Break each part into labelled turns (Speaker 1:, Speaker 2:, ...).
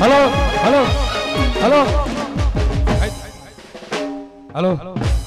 Speaker 1: Hello hello hello hello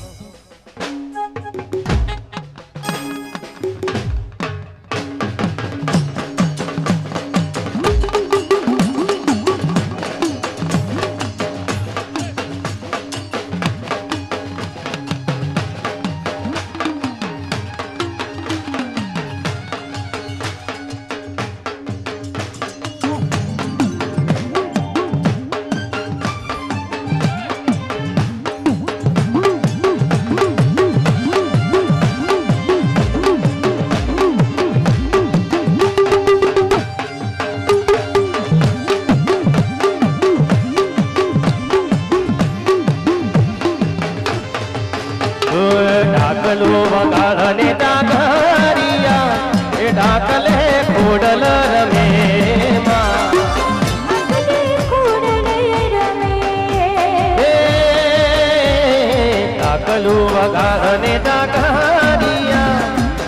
Speaker 1: ઢાકલું વગાડને ડાકરિયા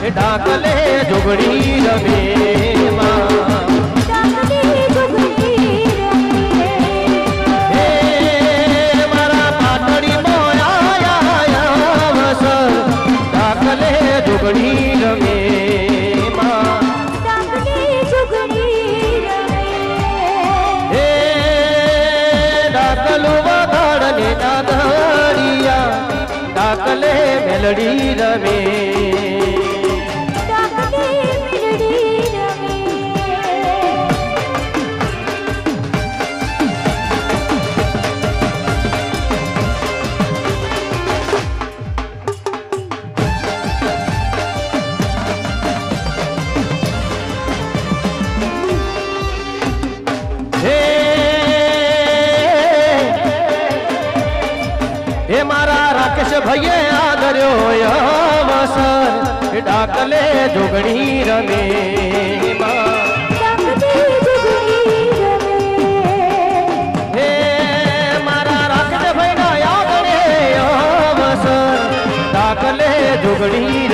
Speaker 1: એ ઢાકલે જોગડી રમે માં. માં. વગાડને ડાકલે મેલડી ડાકલે જોગણી રમે. હે મારા રાકેશ ભાઈના આદરે અવસર ડાકલે જોગણી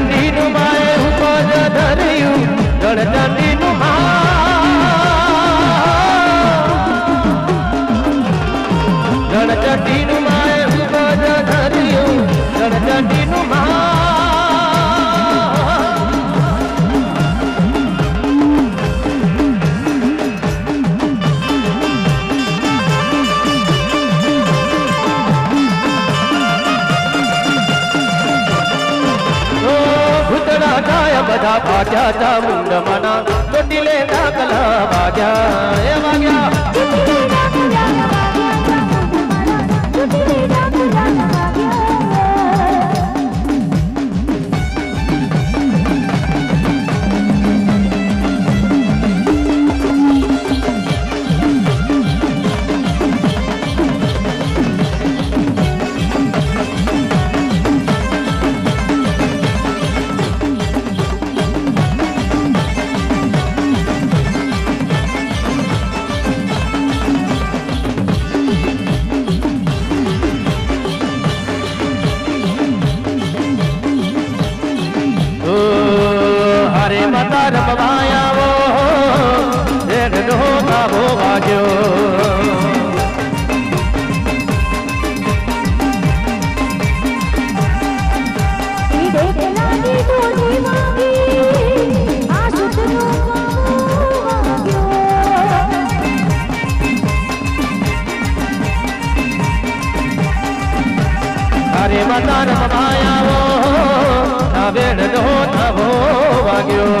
Speaker 1: રણચંડીનું માએ ઉપજ ધર્યું રણચંડીનું મા. રણચંડીનું માએ ઉપજ ગાય બધા ભાગ્યા તા મુંડમાના ચોટીલે ડાકલા ભાગ્યા એ ભાગ્યા અવતાર
Speaker 2: સમાયાવો વેણ નો થવો વાગ્યો.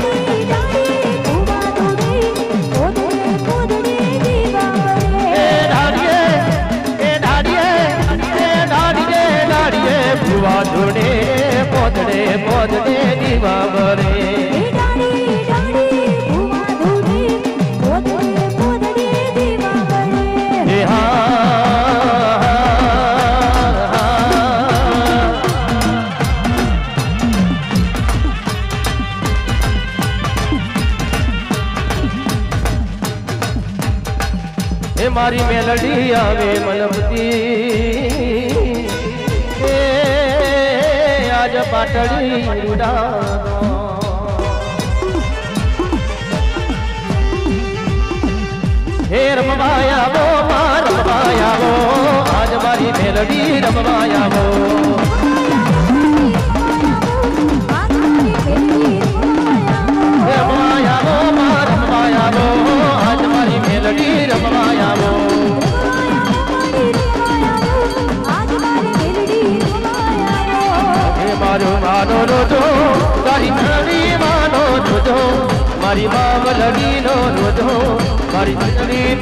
Speaker 1: મારી મેલડી આવે મલમતી. એ આજ પાટડી ઉડાનો હે રમવાયા આવો માર રમવાયા આવો આજ મારી મેલડી રમવાયા આવો હરિચરી